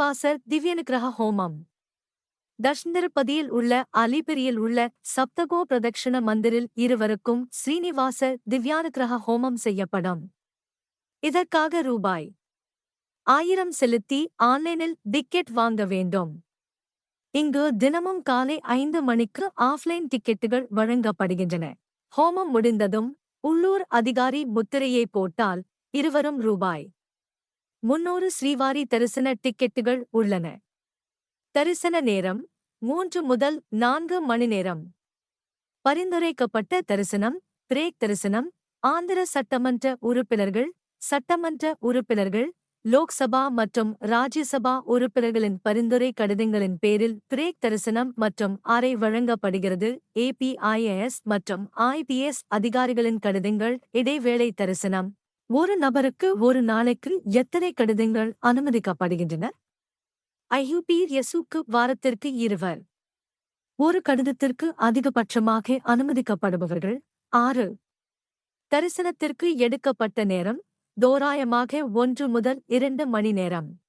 ஸ்ரீனிவாச திவ்யனுக்கிரக ஹோமம். தர்ஷந்திருப்பதியில் உள்ள அலிபெரியில் உள்ள சப்தகோ பிரதட்சிண மந்திரில் இருவருக்கும் ஸ்ரீனிவாச திவ்யானுக்கிரக ஹோமம் செய்யப்படும். இதற்காக ரூபாய் ஆயிரம் செலுத்தி ஆன்லைனில் டிக்கெட் வாங்க வேண்டும். இங்கு தினமும் காலை ஐந்து மணிக்கு ஆஃப்லைன் டிக்கெட்டுகள் வழங்கப்படுகின்றன. ஹோமம் முடிந்ததும் உள்ளூர் அதிகாரி முத்திரையை போட்டால் இருவரும் ரூபாய் முன்னூறு ஸ்ரீவாரி தரிசன டிக்கெட்டுகள் உள்ளன. தரிசன நேரம் மூன்று முதல் நான்கு மணி நேரம். பரிந்துரைக்கப்பட்ட தரிசனம் பிரேக் தரிசனம் ஆந்திர சட்டமன்ற உறுப்பினர்கள் சட்டமன்ற உறுப்பினர்கள் லோக்சபா மற்றும் ராஜ்யசபா உறுப்பினர்களின் பரிந்துரை கடிதங்களின் பேரில் பிரேக் தரிசனம் மற்றும் அறை வழங்கப்படுகிறது. ஏபிஐஎஸ் மற்றும் ஐபிஎஸ் அதிகாரிகளின் கடிதங்கள் இடைவேளை தரிசனம். ஒரு நபருக்கு ஒரு நாளைக்கு எத்தனை கடிதங்கள் அனுமதிக்கப்படுகின்றன? ஐயூபீர் எசுக்கு வாரத்திற்கு இருவர். ஒரு கடிதத்திற்கு அதிகபட்சமாக அனுமதிக்கப்படுபவர்கள் ஆறு. தரிசனத்திற்கு எடுக்கப்பட்ட நேரம் தோராயமாக ஒன்று முதல் இரண்டு மணி நேரம்.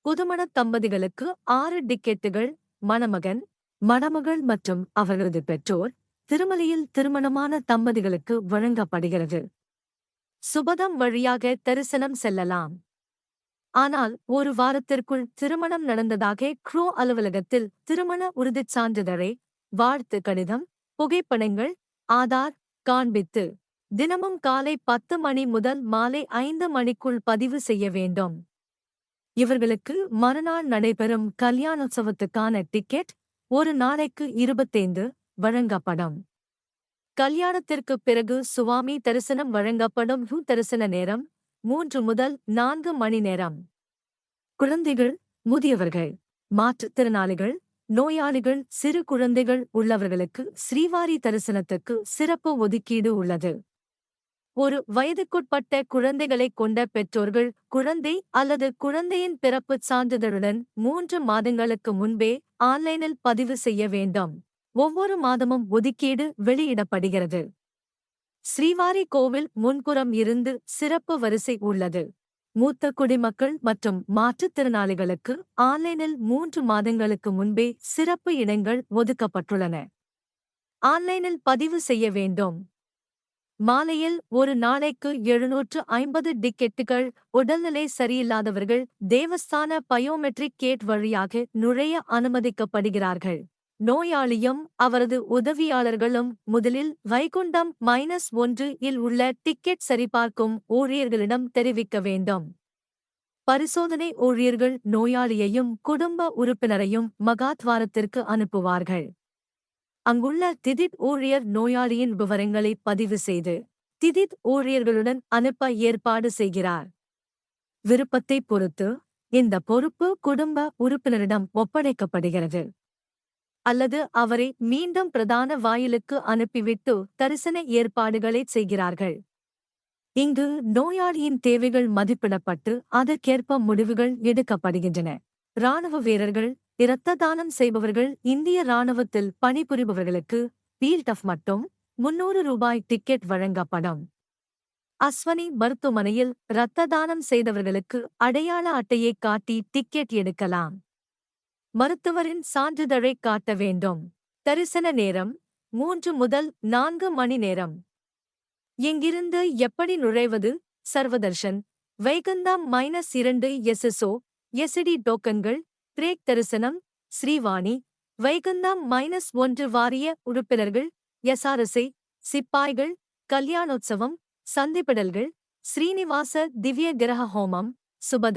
புதுமணத் தம்பதிகளுக்கு ஆறு டிக்கெட்டுகள் மணமகன் மணமகள் மற்றும் அவர்களது பெற்றோர் திருமலையில் திருமணமான தம்பதிகளுக்கு வழங்கப்படுகிறது. சுபதம் வழியாக தரிசனம் செல்லலாம். ஆனால் ஒரு வாரத்திற்குள் திருமணம் நடந்ததாக க்ரோ அலுவலகத்தில் திருமண உறுதிச் சான்றிதழை வாழ்த்து கடிதம் புகைப்படங்கள் ஆதார் காண்பித்து தினமும் காலை பத்து மணி முதல் மாலை ஐந்து மணிக்குள் பதிவு செய்ய வேண்டும். இவர்களுக்கு மறுநாள் நடைபெறும் கல்யாணோத்சவத்துக்கான டிக்கெட் ஒரு நாளைக்கு இருபத்தைந்து வழங்கப்படும். கல்யாணத்திற்குப் பிறகு சுவாமி தரிசனம் வழங்கப்படும் ஹூ தரிசன நேரம் மூன்று முதல் நான்கு மணி நேரம். குழந்தைகள் முதியவர்கள் மாற்றுத்திறனாளிகள் நோயாளிகள் சிறு குழந்தைகள் உள்ளவர்களுக்கு ஸ்ரீவாரி தரிசனத்துக்கு சிறப்பு ஒதுக்கீடு உள்ளது. ஒரு வயதுக்குட்பட்ட குழந்தைகளைக் கொண்ட பெற்றோர்கள் குழந்தை அல்லது குழந்தையின் பிறப்புச் சான்றிதழுடன் மூன்று மாதங்களுக்கு முன்பே ஆன்லைனில் பதிவு செய்ய வேண்டும். ஒவ்வொரு மாதமும் ஒதுக்கீடு வெளியிடப்படுகிறது. ஸ்ரீவாரி கோவில் முன்புறம் இருந்து சிறப்பு வரிசை உள்ளது. மூத்த குடிமக்கள் மற்றும் மாற்றுத்திறனாளிகளுக்கு ஆன்லைனில் மூன்று மாதங்களுக்கு முன்பே சிறப்பு இடங்கள் ஒதுக்கப்பட்டுள்ளன. ஆன்லைனில் பதிவு செய்ய வேண்டும். மாலையில் ஒரு நாளைக்கு எழுநூற்று ஐம்பது டிக்கெட்டுகள் உடல்நிலை சரியில்லாதவர்கள் தேவஸ்தான பயோமெட்ரிக் கேட் வழியாக நுழைய அனுமதிக்கப்படுகிறார்கள். நோயாளியும் அவரது உதவியாளர்களும் முதலில் வைகுண்டம் மைனஸ் ஒன்று இல் உள்ள டிக்கெட் சரிபார்க்கும் ஊழியர்களிடம் தெரிவிக்க வேண்டும். பரிசோதனை ஊழியர்கள் நோயாளியையும் குடும்ப உறுப்பினரையும் மகாத்வாரத்திற்கு அனுப்புவார்கள். அங்குள்ள திதித் ஊழியர் நோயாளியின் விவரங்களை பதிவு செய்து திதித் ஊழியர்களுடன் அனுப்ப ஏற்பாடு செய்கிறார். விருப்பத்தை பொறுத்து இந்த பொறுப்பு குடும்ப உறுப்பினரிடம் ஒப்படைக்கப்படுகிறது. அல்லது அவரை மீண்டும் பிரதான வாயிலுக்கு அனுப்பிவிட்டு தரிசன ஏற்பாடுகளை செய்கிறார்கள். இங்கு நோயாளியின் தேவைகள் மதிப்பிடப்பட்டு அதற்கேற்ப முடிவுகள் எடுக்கப்படுகின்றன. இராணுவ வீரர்கள் இரத்த தானம் செய்பவர்கள் இந்திய இராணுவத்தில் பணிபுரிபவர்களுக்கு பீல்ட் ஆஃப் மட்டும் முன்னூறு ரூபாய் டிக்கெட் வழங்கப்படும். அஸ்வனி மருத்துவமனையில் இரத்த தானம் செய்தவர்களுக்கு அடையாள அட்டையை காட்டி டிக்கெட் எடுக்கலாம். மருத்துவரின் சான்றிதழை காட்ட வேண்டும். தரிசன நேரம் மூன்று முதல் நான்கு மணி நேரம். இங்கிருந்து எப்படி நுழைவது? சர்வதர்ஷன் வைகந்தாம் மைனஸ் இரண்டு எஸ்எஸ்ஓ எஸ்டி டோக்கன்கள் பிரேக் தரிசனம் ஸ்ரீவாணி வைகந்தாம் மைனஸ் ஒன்று வாரிய உறுப்பினர்கள் எஸ்ஆர்எஸ்ஐ சிப்பாய்கள் கல்யாணோத்சவம் சந்திப்பிடல்கள் ஸ்ரீனிவாச திவ்ய கிரக ஹோமம் சுபதம்